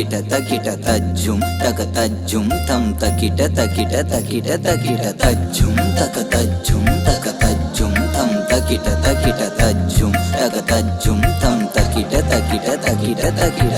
தக்கிட தக்கிட தஜ்ஜும் தக தஜ்ஜும் தம் தக்கிட தக்கிட தக்கிட தக்கிட தஜ்ஜும் தக தஜ்ஜும் தக தஜ்ஜும் தம் தக்கிட தக்கிட தஜ்ஜும் தக தஜ்ஜும் தம் தக்கிட தக்கிட தக்கிட தக்கிட